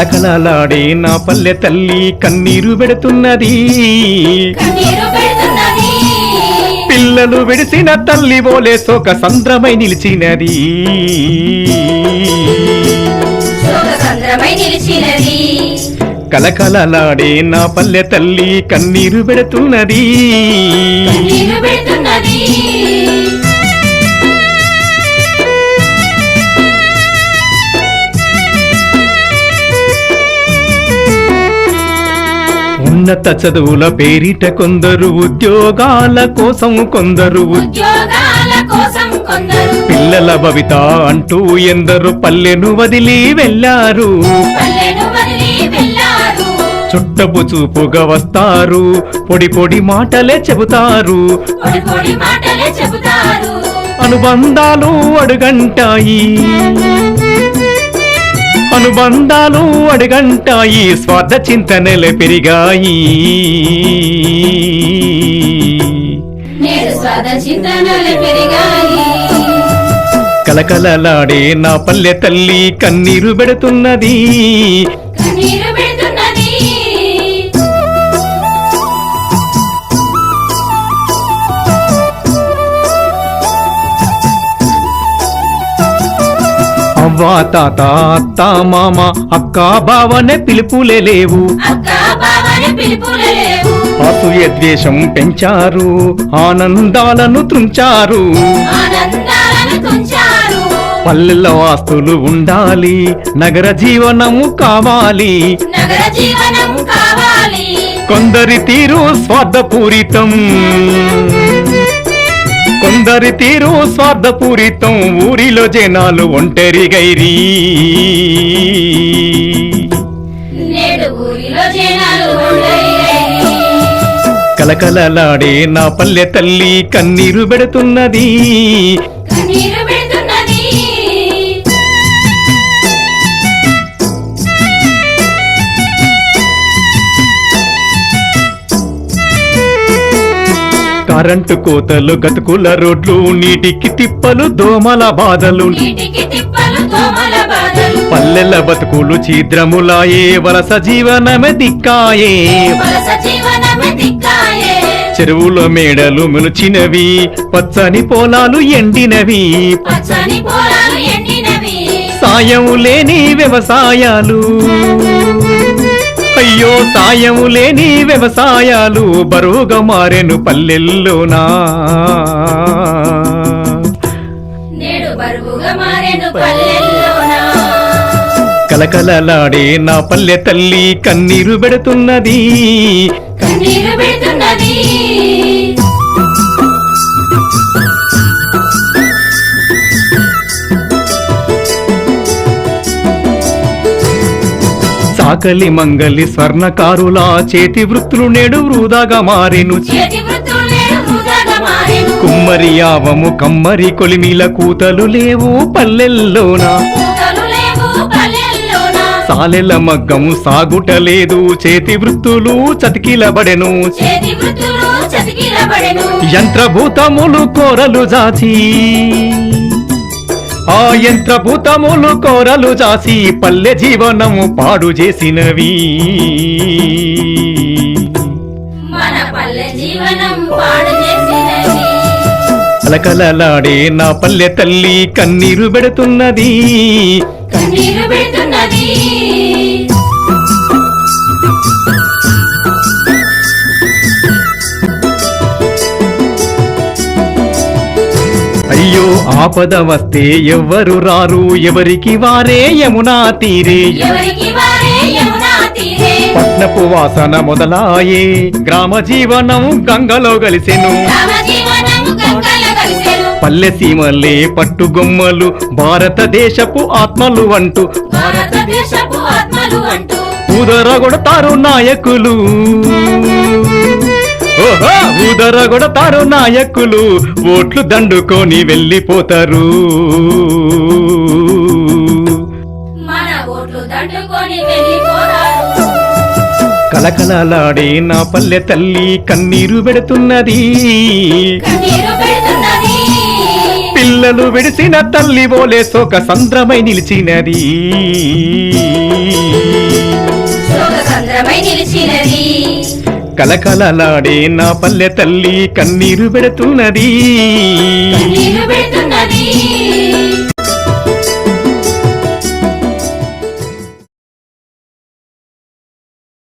కలకలలాడే నా పల్లె తల్లి కన్నీరు పెడుతున్నది. పిల్లలు విడిసిన తల్లి బోలే సోక సంద్రమై నిలిచినది. కలకలలాడే నా పల్లె తల్లి కన్నీరు పెడుతున్నది. ఉన్నత చదువుల పేరిట కొందరు ఉద్యోగాల కోసం కొందరు పిల్లల భవిత అంటూ ఎందరు పల్లెను వదిలి వెళ్ళారు. చుట్టపు చూపుగా వస్తారు. పొడి పొడి మాటలే చెబుతారు. అనుబంధాలు అడుగంటాయి. అనుబంధాలు అడుగంటాయి స్వార్థ చింతనలు పెరిగాయి. కలకలలాడే నా పల్లె తల్లి కన్నీరు పెడుతున్నది. అవ్వా తాత అత్త మామ అక్క బావనే పిలుపులే లేవు. అసూయ ద్వేషం పెంచారు ఆనందాలను తుంచారు. పల్లెల్లో ఆస్తులు ఉండాలి నగర జీవనము కావాలి. కొందరి తీరు స్వార్థపూరితం. కొందరి తీరు స్వార్థపూరితం ఊరిలో జనాలు ఒంటరి గైరీ. కలకలలాడే నా పల్లె తల్లి కన్నీరు పెడుతున్నది కరెంటు కోతలు గతుకుల రోడ్లు నీటికి తిప్పలు దోమల బాధలు. పల్లెల బతుకులు ఛీద్రములాయే వలస జీవనమే దిక్కాయే. చెరువుల మేడలు మెలుచినవి పచ్చని పొలాలు ఎండినవి. పచ్చని పొలాలు ఎండినవి. సాయం లేని వ్యవసాయాలు. అయ్యో సాయం లేని వ్యవసాయాలు బరువుగా మారెను పల్లెల్లోన కలకలలాడే నా పల్లె తల్లి కన్నీరు పెడుతున్నది. కన్నీరు పెడుతున్నది. సాకలి మంగలి స్వర్ణకారుల చేతి వృత్తులు నేడు వృధాగా మారెను. చేతి వృత్తులు నేడు వృధాగా మారెను. కుమ్మరి యావము కమ్మరి కొలిమిల కూతలు లేవు పల్లెల్లోన. సాలెల మగ్గము సాగుట లేదు చేతి వృత్తులు చతికిలబడెను. చేతి వృత్తులు చతికిలబడెను. యంత్రభూతములు కోరలు జాచి. ఆ యంత్రభూతములు కోరలు జాసి పల్లె జీవనము పాడు చేసినవి. కలకలలాడే నా పల్లె తల్లి కన్నీరు పెడుతున్నది. కన్నీరు పెడుతున్నది. అయ్యో ఆపద వస్తే ఎవ్వరు రారు. ఎవరికి వారే యమునా తీరే. పట్నపు వాసన మొదలాయే. గ్రామ జీవనం గంగలో కలిసెను పల్లె సీమలే పట్టుగొమ్మలు. భారతదేశపు ఆత్మలు అంటూ. భారతదేశపు ఆత్మలు అంటూ. ఊదరగొడతారు నాయకులు. ఓహో! ఊదరగొడతారు నాయకులు ఓట్లు దండుకొని వెళ్ళిపోతారు. కలకలలాడే నా పల్లె తల్లి కన్నీరు పెడుతున్నది. కన్నీరు పెడుతున్నది. పిల్లలు విడిసిన తల్లి ఓలే సోక సంద్రమై నిలిచినది. నిలిచినది. కలకలలాడే నా పల్లె తల్లి కన్నీరు పెడుతున్నది. కన్నీరు పెడుతున్నది.